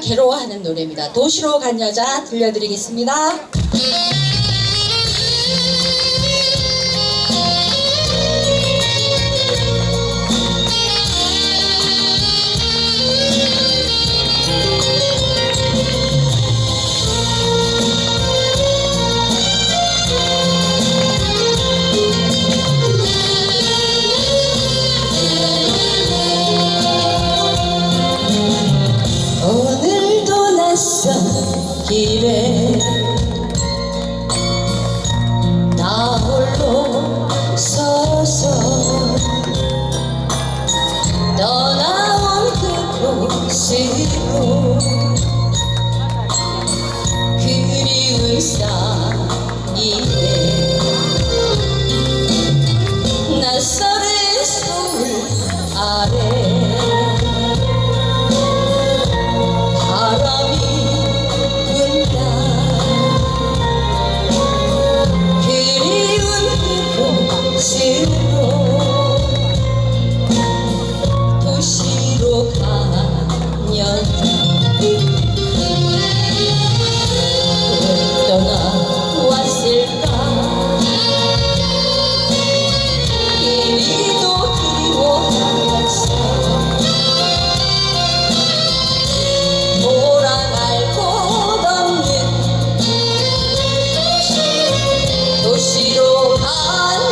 괴로워하는 노래입니다. 도시로 간 여자 들려드리겠습니다. stop. Oh.